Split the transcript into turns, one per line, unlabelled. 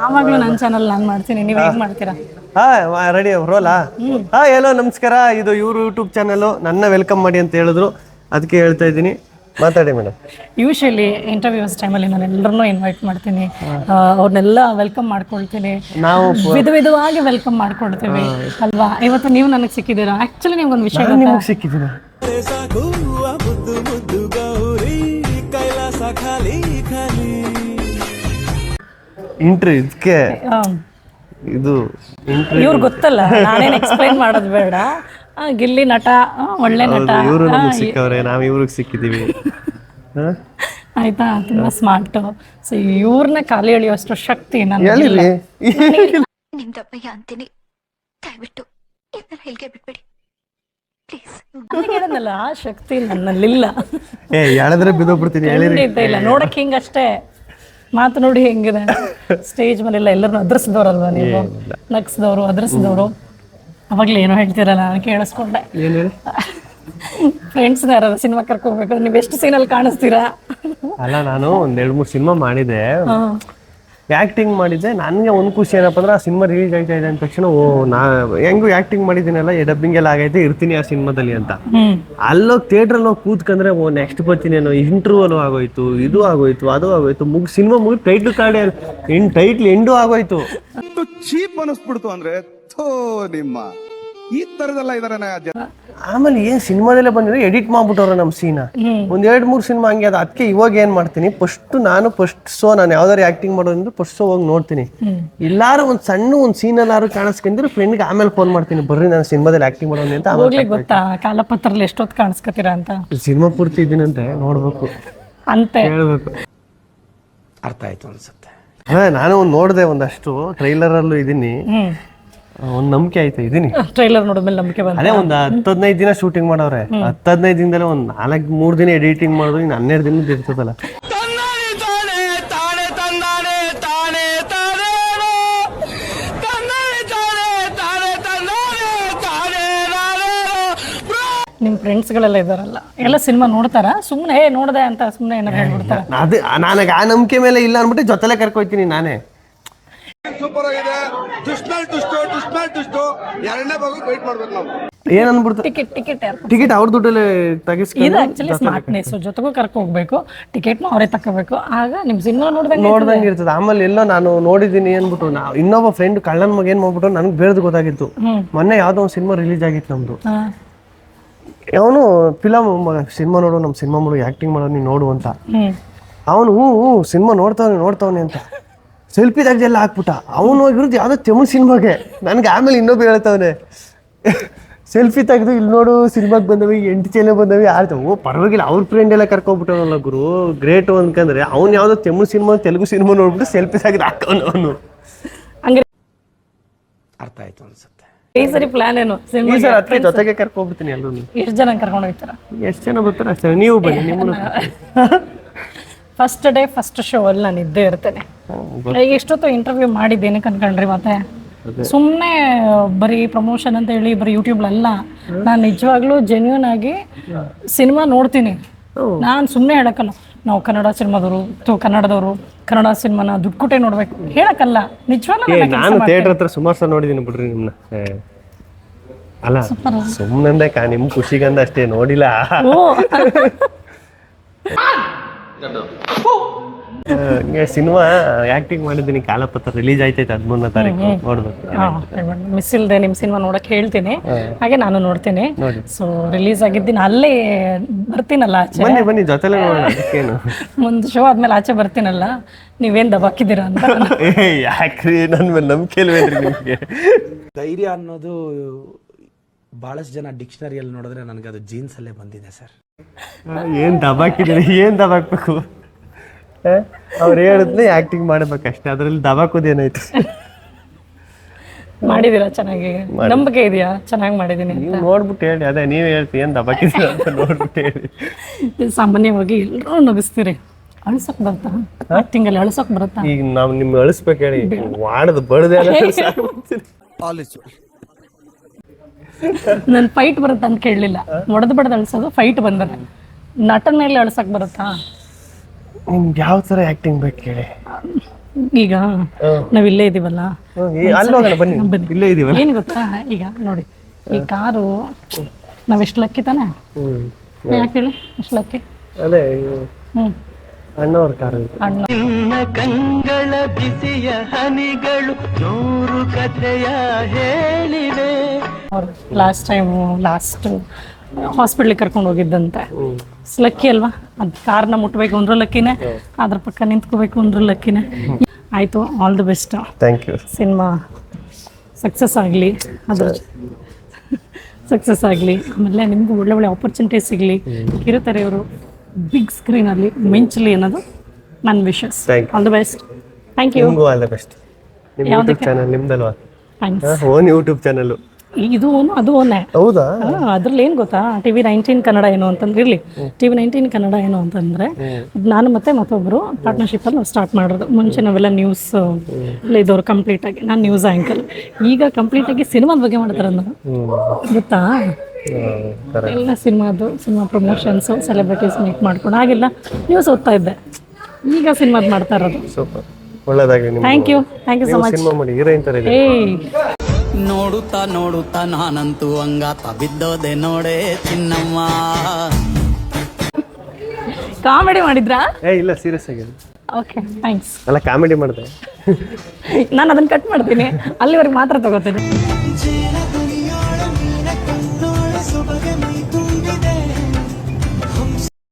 ಯಾವಾಗ್ಲೂ ನನ್ನ ಚಾನಲ್ ನಾನು ಮಾಡ್ತೀನಿ. ನೀವು ಹೇಗೆ ಮಾಡ್ತೀರಾ?
ಹಾ ರೆಡಿ ರೋಲಾ? ಹಾ ಎಲ್ಲೋ ನಮಸ್ಕಾರ. ಇದು ಇವ್ರ ಯೂಟ್ಯೂಬ್ ಚಾನಲ್ ನನ್ನ ವೆಲ್ಕಮ್ ಮಾಡಿ ಅಂತ ಹೇಳಿದ್ರು. ಅದಕ್ಕೆ ಹೇಳ್ತಾ ಇದ್ದೀನಿ. ಮಾತಾಡಿ ಮೇಡಮ್
ಯೂಶಲಿ ಇಂಟರ್ವ್ಯೂಸ್ ಟೈಮಲ್ಲಿ ನಾನು ಎಲ್ಲರನ್ನೂ ಇನ್ವೈಟ್ ಮಾಡ್ತೀನಿ. ಅವ್ರನ್ನೆಲ್ಲ ವೆಲ್ಕಮ್ ಮಾಡ್ಕೊಳ್ತೀನಿ.
ನಾವು
ವಿಧ ವಿಧವಾಗಿ ವೆಲ್ಕಮ್ ಮಾಡ್ಕೊಳ್ತೀವಿ. ಅಲ್ವಾ? ಇವತ್ತು ನೀವು ನನಗೆ ಸಿಕ್ಕಿದ್ದೀರಾ? ಆಕ್ಚುಲಿ ನಿಮ್ಗೊಂದು ವಿಷಯ
ನಿಮ್ಗೆ ಸಿಕ್ಕಿದ್ದೀನಿ? ಇಂಟ್ರಿ ಇದಕ್ಕೆ ಇದು
ಇವ್ರು ಗೊತ್ತಲ್ಲ ನಾನೇನು ಎಕ್ಸ್ಪ್ಲೈನ್ ಮಾಡೋದು ಬೇಡ. ಆ, ಗಿಲ್ಲಿ ನಟ ಆ, ಒಳ್ಳೆ ನಟ.
ಇವರು ನಮಗೆ ಸಿಕ್ಕವ್ರೆ ನಾವು ಇವ್ರಿಗೆ ಸಿಕ್ಕಿದ್ದೀವಿ?
ಆಯ್ತಾ? ತುಂಬಾ ಸ್ಮಾರ್ಟ್ ಸೊ ಇವ್ರನ್ನ ಖಾಲಿ ಎಳೆಯುವಷ್ಟು ಶಕ್ತಿ
ಹೇಳಿರಿ
ನಿಮ್ದಪ್ಪಯ್ಯ ಅಂತೀನಿ. ದಯವಿಟ್ಟು ಇದನ್ನ ಹೇಳಿಕೆ ಬಿಟ್ಬಿಡಿ. ಪ್ಲೀಸ್
ಹೇಳಿದ್ನಲ್ಲ ಆ ಶಕ್ತಿ ನನ್ನಲ್ಲಿಲ್ಲ.
ಏ ಹೇಳಿದ್ರೆ ಬಿದ್ದೋಗ್ಬಿಡ್ತೀನಿ ಹೇಳಿರಿ.
ಇಲ್ಲ. ನೋಡಕ್ ಹಿಂಗಷ್ಟೇ. ಮಾತು ನೋಡಿ ಹೆಂಗಿದೆ? ಸ್ಟೇಜ್ ಮೇಲೆಲ್ಲ ಎಲ್ಲರನ್ನು ಅದ್ರಸಿದವ್ರಲ್ವಾ ನೀವು? ನಗ್ಸಿದವರು ಅದ್ರಸಿದವರು. ಅವಾಗ್ಲೇ ಏನೋ ಹೇಳ್ತೀರಲ್ಲ ನಾನು ಕೇಳಿಸ್ಕೊಂಡೆ.
ಏನ್ ಹೇಳಿ?
ಫ್ರೆಂಡ್ಸ್ ಯಾರಾದ್ರು ಸಿನಿಮಾ ಕರ್ಕೋಬೇಕು ನೀವು ಎಷ್ಟು ಸೀನಲ್ಲಿ ಕಾಣಿಸ್ತೀರಾ?
ಅಲ್ಲ ನಾನು ಒಂದ್ ಎರಡ್ ಮೂರ್ ಸಿನಿಮಾ ಮಾಡಿದೆ. ಆಕ್ಟಿಂಗ್ ಮಾಡಿದ್ದೆ ನನಗೆ ಒಂದು ಖುಷಿ ಏನಪ್ಪ ಅಂದ್ರೆ ಆ ಸಿನಿಮಾ ರಿಲೀಸ್ ಆಯ್ತಾ ಇದೆ ಅಂದ ತಕ್ಷಣ ಓ ನಾ ಹೆಂಗು ಆಕ್ಟಿಂಗ್ ಮಾಡಿದ್ದೀನಲ್ಲ ಡಬ್ಬಿಂಗ್ ಎಲ್ಲ ಆಗೈತೆ ಇರ್ತೀನಿ ಆ ಸಿನಿಮಾದಲ್ಲಿ ಅಂತ. ಅಲ್ಲೋಗಿ ಥಿಯೇಟ್ರಲ್ಲಿ ಹೋಗಿ ಕೂತ್ಕಂದ್ರೆ ಓ ನೆಕ್ಸ್ಟ್ ಬರ್ತೀನೇನೋ ಇಂಟರ್ವಲ್ ಆಗೋಯ್ತು ಇದು ಆಗೋಯ್ತು ಅದು ಆಗೋಯ್ತು ಮುಗ್ ಸಿನಿಮಾ ಮುಗಿ title card in title end ಆಗೋಯ್ತು.
ಚೀಪ್ ಅನಿಸ್ಬಿಡ್ತು ಅಂದ್ರೆ ಥೋ ನಿಮ್ಮ. ಈ ತರದೆಲ್ಲ ಇದಾರೆ
ಆಮೇಲೆ ಏನ್ ಸಿನಿಮಾದಲ್ಲೇ ಬಂದಿದ್ರೆ ಎಡಿಟ್ ಮಾಡ್ಬಿಟ್ಟವ್ರ ನಮ್ಮ ಸೀನ್ ಒಂದ್ ಎರಡ್ ಮೂರ್ ಸಿನಿಮಾ ಹಂಗೆ ಅದ. ಅದಕ್ಕೆ ಇವಾಗ ಏನ್ ಮಾಡ್ತೀನಿ? ಫಸ್ಟ್ ನಾನು ಫಸ್ಟ್ ಸೋ ನಾನು ಯಾವ್ದಾರು ಆಕ್ಟಿಂಗ್ ಮಾಡೋದ್ರಿಂದ ಫಸ್ಟ್ ಸೋ ಹೋಗಿ ನೋಡ್ತೀನಿ. ಎಲ್ಲಾರು ಒಂದ್ ಸಣ್ಣ ಒಂದ್ ಸೀನ್ ಎಲ್ಲಾರು ಕಾಣಿಸ್ಕೊಂಡ್ರೆ ಫ್ರೆಂಡ್ಗೆ ಆಮೇಲೆ ಫೋನ್ ಮಾಡ್ತೀನಿ ಬರ್ರಿ ನಾನು ಸಿನಿಮಾದಲ್ಲಿ ಆಕ್ಟಿಂಗ್ ಮಾಡೋದು ಅಂತ
ಆಮೇಲೆ ಗೊತ್ತಾ? ಕಾಲಪತ್ರದಲ್ಲಿ ಎಷ್ಟೊತ್ತು ಕಾಣಿಸ್ಕೊತೀರಾ ಅಂತ?
ಸಿನಿಮಾ ಪೂರ್ತಿ ಇದೀನಂತೆ ನೋಡ್ಬೇಕು.
ಅಂತ.
ಹೇಳ್ಬೇಕು
ಅರ್ಥ ಆಯ್ತು ಅನ್ಸುತ್ತೆ.
ಹಾ ನಾನು ಒಂದ್ ನೋಡ್ದೆ ಒಂದಷ್ಟು ಟ್ರೈಲರ್ ಅಲ್ಲೂ ಇದೀನಿ ಒಂದ್ ನಂಬಿಕೆ ಆಯ್ತು ಇದೀನಿ.
ಟ್ರೈಲರ್ ನೋಡಿದ್ಮೇಲೆ ನಂಬಿಕೆ ಬಂತ.
ಅದೇ ಒಂದು ಹತ್ತು ಹದಿನೈದು ದಿನ ಶೂಟಿಂಗ್ ಮಾಡವ್ರೆ ಹತ್ತು ಹದಿನೈದು ದಿನದಲ್ಲೇ ಒಂದು ನಾಲ್ಕು ಮೂರು ದಿನ ಎಡಿಟಿಂಗ್ ಮಾಡೋದು ಇನ್ನು ಹನ್ನೆರಡು ದಿನದ ಇರ್ತದಲ್ಲ.
ನಿಮ್ ಫ್ರೆಂಡ್ಸ್ಗಳೆಲ್ಲ ಇದಾರಲ್ಲ ಎಲ್ಲ ಸಿನಿಮಾ ನೋಡ್ತಾರ? ಸುಮ್ಮನೆ ಹೇ ನೋಡ್ದೆ ಅಂತ ಸುಮ್ಮನೆ ಏನಾರು ಹೇಳ್ಬಿಡ್ತಾರೆ?
ಅದು ನನಗೆ ಆ ನಂಬಿಕೆ ಮೇಲೆ ಇಲ್ಲ ಅನ್ಬಿಟ್ಟು ಜೊತೆಲೆ ಕರ್ಕೊಯ್ತೀನಿ ನಾನೇ.
ಸೂಪರ್ ಆಗಿದೆ ದುಷ್ಮಲ್ ಟುಷ್ಟು ದುಷ್ಮಲ್ ಟುಷ್ಟು ಎರಡನೇ ಭಾಗಕ್ಕೆ ವೇಟ್ ಮಾಡ್ಬೇಕು ನಾವು.
ಏನ್ ಅನ್ಬಿಡ್ತು?
ಟಿಕೆಟ್ ಟಿಕೆಟ್
ಟಿಕೆಟ್ ಅವ್ರ ದುಡ್ಡಲ್ಲೇ
ಇದು
ತೆಗಿಸ್ಕೊಂಡು
ಆಕ್ಚುಲಿ ಸ್ಮಾರ್ಟ್ನೆಸ್ ಜೊತೆಗೂ ಕರ್ಕೊ ಹೋಗ್ಬೇಕು. ಟಿಕೆಟ್ನ ಅವರೇ ತಕೋಬೇಕು ಆಗ ನಿಮ್ ಸಿನಿಮಾ ನೋಡ್ದಂಗೆ
ನೋಡ್ದಂಗೆ ಇರ್ತದೆ. ಆಮೇಲೆ ಎಲ್ಲೋ ನಾನು ನೋಡಿದ್ದೀನಿ ಅನ್ಬಿಟ್ಟು ನಾವು ಇನ್ನೊಬ್ಬ ಫ್ರೆಂಡ್ ಕಳ್ಳನ ಮಗ ಏನ್ ಮಾಡ್ಬಿಟ್ಟು ನನಗೆ ಬೇರೆದು ಗೊತ್ತಾಗಿತ್ತು. ಮೊನ್ನೆ ಯಾವ್ದೋ ಒಂದು ಸಿನಿಮಾ ರಿಲೀಸ್ ಆಗಿತ್ತು ನಮ್ದು. ಅವನು ಫಿಲಮ್ ಸಿನಿಮಾ ನೋಡು ನಮ್ಮ ಸಿನಿಮಾ ಮಾಡು ಆಕ್ಟಿಂಗ್ ಮಾಡೋ ನೀನು ನೋಡು ಅಂತ. ಅವನು ಹ್ಞೂ ಹ್ಞೂ ಸಿನಿಮಾ ನೋಡ್ತಾವನೆ ನೋಡ್ತಾವನೆ ಅಂತ. ಸೆಲ್ಫಿ ತೆಗ್ದೆಲ್ಲ ಹಾಕ್ಬಿಟ್ಟ. ಅವನು ಹೋಗಿರೋದು ಯಾವುದೋ ತಮಿಳ್ ಸಿನಿಮಾಗೆ. ನನಗೆ ಆಮೇಲೆ ಇನ್ನೊಬ್ಬ ಹೇಳ್ತವನೆ ಸೆಲ್ಫಿ ತೆಗೆದು ಇಲ್ಲಿ ನೋಡು ಸಿನಿಮಾಗೆ ಬಂದವಿ ಎಂಟು ಚೇನೆ ಬಂದವಿ ಆಯ್ತು ಓ ಪರವಾಗಿಲ್ಲ ಅವ್ರ ಫ್ರೆಂಡ್ ಎಲ್ಲ ಕರ್ಕೊಂಡ್ಬಿಟ್ಟವನಲ್ಲ ಗುರು. ಗ್ರೇಟ್ ಅಂದ್ಕಂದ್ರೆ ಅವ್ನು ಯಾವುದೋ ತಮಿಳ್ ಸಿನಿಮಾ ತೆಲುಗು ಸಿನಿಮಾ ನೋಡ್ಬಿಟ್ಟು ಸೆಲ್ಫಿ ತೆಗೆದು ಹಾಕೋನು ಅವನು.
ಹಂಗೆ.
ಅರ್ಥ ಆಯ್ತು ಅನ್ಸುತ್ತೆ.
ಈ ಸರಿ ಪ್ಲಾನ್ ಏನು?
ಈ
ಸಿನಿಮಾ
ಅತ್ತೆ ಜೊತೆಗೆ ಎಲ್ಲರೂ.
ಎಷ್ಟು ಜನ ಕರ್ಕೊಂಡು ಹೋಗ್ತಾರ?
ಎಷ್ಟು ಜನ ಬರ್ತಾರೆ ಅಷ್ಟೇ ನೀವು ಬನ್ನಿ
ಫಸ್ಟ್ ಡೇ ಫಸ್ಟ್ ಶೋ ಅಲ್ಲಿ ನಾನು ಇದ್ದೇ ಇರ್ತೇನೆ. ಈಗ ಎಷ್ಟೊತ್ತು ಇಂಟರ್ವ್ಯೂ ಮಾಡಿದ್ದೇನೆ ಕನ್ಕೊಂಡ್ರಿ ಮತ್ತೆ. ಸುಮ್ಮನೆ ಬರೀ ಪ್ರಮೋಷನ್ ಅಂತ ಹೇಳಿ ಬರೀ ಯೂಟ್ಯೂಬ್ಲಲ್ಲ ನಾನು ನಿಜವಾಗ್ಲೂ ಜೆನ್ಯೂನ್ ಆಗಿ ಸಿನಿಮಾ ನೋಡ್ತೀನಿ. ನಾನು ಸುಮ್ಮನೆ ಹೇಳಕ್ಕಲ್ಲ ನಾವು ಕನ್ನಡ ಸಿನಿಮಾದವರು ಅಥವಾ ಕನ್ನಡದವರು ಕನ್ನಡ ಸಿನಿಮಾನ ದುಡ್ಡು ಕೊಟ್ಟೆ ನೋಡ್ಬೇಕು. ಹೇಳಕ್ಕಲ್ಲ ನಿಜವಾಗ್ಲೂ ನಾನು
ಥಿಯೇಟರ್ ಹತ್ರ ಸುಮಾರು ಸಲ ನೋಡಿದ್ದೀನಿ ಬಿಡ್ರಿ ನಿಮ್ಮನ್ನ ಅಲ್ಲ ಸುಮ್ಮನೆ ಕಾ ನಿಮ್ಮ ಖುಷಿಗಂದ ಅಷ್ಟೇ ನೋಡಿಲ್ಲ.
ಓ.
ಸಿನಿಮಾ ಆಕ್ಟಿಂಗ್ ಮಾಡಿದ್ದೀನಿ ಕಾಲಪತ್ರ ರಿಲೀಸ್ ಆಯ್ತೈತೆ ಹದಿಮೂರನೇ ತಾರೀಕು. ನೋಡ್ಬೇಕು.
ಮಿಸ್ ಇಲ್ದೆ ನಿಮ್ಮ ಸಿನಿಮಾ ನೋಡಕ್ ಹೇಳ್ತೀನಿ. ಹಾಗೆ ನಾನು ನೋಡ್ತೀನಿ. ಸೊ ರಿಲೀಸ್ ಆಗಿದ್ದೀನಿ ಅಲ್ಲೇ ಬರ್ತೀನಲ್ಲ ಆಚೆ?
ಬನ್ನಿ ಬನ್ನಿ ಜೊತೆಲೆ ನೋಡೋಣ. ಅದಕ್ಕೇನು?
ಒಂದು ಶೋ ಆದ್ಮೇಲೆ ಆಚೆ ಬರ್ತೀನಲ್ಲ. ನೀವೇನ್ ದಬಾಕಿದ್ದೀರಾ ಅಂತ?
ಯಾಕ್ರಿ? ನನ್ ಮೇಲೆ ನಂಬಿಕೆ ಇಲ್ವೇನ್ರಿ ನಿಮ್ಗೆ?
ಧೈರ್ಯ ಅನ್ನೋದು ಬಹಳಷ್ಟು ಜನ ಡಿಕ್ಷನರಿಯಲ್ಲಿ ನೋಡಿದ್ರೆ ನನಗೆ ಅದು ಜೀನ್ಸ್ ಅಲ್ಲೇ ಬಂದಿದೆ ಸರ್
ಏನ್ ದಬಾಕಿದ್ರಿ ಏನ್ ದಬಾಕ್ಬೇಕು? ಅವ್ರು ಹೇಳಿದ್ನೆ ಆಕ್ಟಿಂಗ್ ಮಾಡ್ಬೇಕಷ್ಟೇ ಅದ್ರಲ್ಲಿ ದಬಾಕೋದೇನಾಯ್ತು
ಮಾಡಿದೀರಾ ಚೆನ್ನಾಗಿ? ನಂಬಿಕೆ ಇದೆಯಾ? ಚೆನ್ನಾಗಿ ಮಾಡಿದೀನಿ
ನೀವು ನೋಡ್ಬಿಟ್ಟು ಹೇಳಿ. ಅದೇ ನೀವ್ ಹೇಳ್ತಿ ಏನ್ ದಬಾಕಿದ್ರಿ ಅಂತ ನೋಡ್ಬಿಟ್ಟು ಹೇಳಿ.
ಸಾಮಾನ್ಯವಾಗಿ ಎಲ್ಲರೂ ನಗಿಸ್ತೀರಿ. ಅಳ್ಸಕ್ ಬರ್ತಾ ಆಕ್ಟಿಂಗ್ ಅಲ್ಲಿ ಅಳ್ಸಕ್ ಬರುತ್ತಾ?
ಈಗ ನಾವ್ ನಿಮ್ ಅಳಿಸ್ಬೇಕು ಹೇಳಿ. ವಾಡದ್ ಬಡದೆ
ನನ್ ಫೈಟ್ ಬರುತ್ತಾ ಅಂತ ಕೇಳಲಿಲ್ಲ. ಒಡೆದು ಬಡ್ದು ಅಳ್ಸೋದು ಫೈಟ್ ಬಂದರೆ ನಟನೆಯಲ್ಲಿ ಅಳ್ಸಕ್ ಬರುತ್ತಾ?
ನಿಮ್ಗೆ ಯಾವ ತರ ಆಕ್ಟಿಂಗ್ ಬೇಕು ಹೇಳಿ?
ಈಗ ನಾವ್ ಇಲ್ಲೇ ಇದೀವಲ್ಲ?
ಅಲ್ಲಿ ಹೋಗೋಣ ಬನ್ನಿ.
ಬನ್ನಿ.
ಇಲ್ಲೇ ಇದೀವಲ್ಲ?
ಏನ್ ಗೊತ್ತಾ? ಈಗ ನೋಡಿ ಈ ಕಾರು ನಾವ್ ಎಷ್ಟು ಲಕ್ಕಿ ತಾನೆ? ಯಾಕೆ ಹೇಳಿ? ಎಷ್ಟು ಲಕ್ಕಿ
ಅದೇ
ಹ್ಮ್.
ಅಣ್ಣವ್ರ ಕಾರು
ಅಣ್ಣ.
ಕಂಗಳ ಬಿಸಿಯ ಹನಿಗಳು ನೂರು ಕಥೆಯ ಹೇಳಿವೆ.
ಲಾಸ್ಟ್ ಟೈಮ್ ಲಾಸ್ಟ್ ಹಾಸ್ಪಿಟ್ಲಿಗೆ ಕರ್ಕೊಂಡು ಹೋಗಿದ್ದಂತೆ. ಲಕ್ಕಿ ಅಲ್ವಾ? ಅದು ಕಾರ್ನ ಮುಟ್ಬೇಕು ಅಂದ್ರೂ ಲಕ್ಕಿನೇ ಅದ್ರ ಪಕ್ಕ ನಿಂತ್ಕೋಬೇಕು ಅಂದ್ರೂ ಲಕ್ಕಿನೇ ಆಯ್ತು all the best
thank you
cinema success ಆಗಲಿ ಅದ್ರ ಸಕ್ಸಸ್ ಆಗಲಿ ಆಮೇಲೆ ನಿಮಗೂ ಒಳ್ಳೆ ಒಳ್ಳೆ ಆಪರ್ಚುನಿಟಿ ಸಿಗಲಿ. ಕಿರುತೆರೆಯವರು ಬಿಗ್ ಸ್ಕ್ರೀನ್ ಅಲ್ಲಿ ಮಿಂಚಲಿ ಅನ್ನೋದು ನನ್ನ wishes. All the best thank you
all the best ನಿಮ್ಮ ಯೂಟ್ಯೂಬ್? ಚಾನಲ್ ನಿಮ್ದಲ್ವಾ?
ಥ್ಯಾಂಕ್ಸ್
ಓನ್ ಯೂಟ್ಯೂಬ್ ಚಾನಲ್
ಇದು ಓನು ಅದು ಓನೇ
ಹೌದಾ?
ಅದ್ರಲ್ಲಿ ಏನು ಗೊತ್ತಾ? ಟಿ ವಿ ನೈನ್ಟೀನ್ ಕನ್ನಡ ಏನು ಅಂತಂದ್ರೆ ಇರಲಿ. ಟಿ ವಿ ನೈನ್ಟೀನ್ ಕನ್ನಡ ಏನು ಅಂತಂದ್ರೆ ನಾನು ಮತ್ತೆ ಮತ್ತೊಬ್ಬರು ಪಾರ್ಟ್ನರ್ಶಿಪ್ಪಲ್ಲಿ ಸ್ಟಾರ್ಟ್ ಮಾಡೋದು. ಮುಂಚೆ ನಾವೆಲ್ಲ ನ್ಯೂಸ್ ಇದ್ದವ್ರು ಕಂಪ್ಲೀಟ್ ಆಗಿ. ನಾನು ನ್ಯೂಸ್ ಆ್ಯಂಕಲ್ ಈಗ ಕಂಪ್ಲೀಟ್ ಆಗಿ ಸಿನಿಮಾದ ಬಗ್ಗೆ ಮಾಡ್ತಾರೆ ಅಂದ್ರೆ ಗೊತ್ತಾ? ಎಲ್ಲ ಸಿನಿಮಾದು ಸಿನಿಮಾ ಪ್ರಮೋಷನ್ಸು ಸೆಲೆಬ್ರಿಟೀಸ್ ಮೀಟ್ ಮಾಡ್ಕೊಂಡು. ಆಗಿಲ್ಲ ನ್ಯೂಸ್ ಓದ್ತಾ ಇದ್ದೆ. ಈಗ ಸಿನಿಮಾದ್ ಮಾಡ್ತಾ ಇರೋದು.
ಸೂಪರ್. ಒಳ್ಳೇದಾಗಲಿ
thank you thank you so much
cinema ಮಾಡಿ ಹೀರೋಯಿನ್ ತರ ಇದೆ
ನೋಡುತ್ತಾ ನೋಡುತ್ತಾ ನಾನಂತೂ ಹಂಗಾತ ಬಿದ್ದೋದೆ ನೋಡೆ ಚಿನ್ನಮ್ಮ.
ಕಾಮಿಡಿ ಮಾಡಿದ್ರಾ?
ಏ ಇಲ್ಲ ಸೀರಿಯಸ್ ಆಗಿ
ಓಕೆ ಥ್ಯಾಂಕ್ಸ್
ಅಲ್ಲ ಕಾಮಿಡಿ ಮಾಡಿದೆ.
ನಾನು ಅದನ್ನ ಕಟ್ ಮಾಡ್ತೀನಿ. ಅಲ್ಲಿವರೆಗೆ ಮಾತ್ರ ತಗೋತೀನಿ.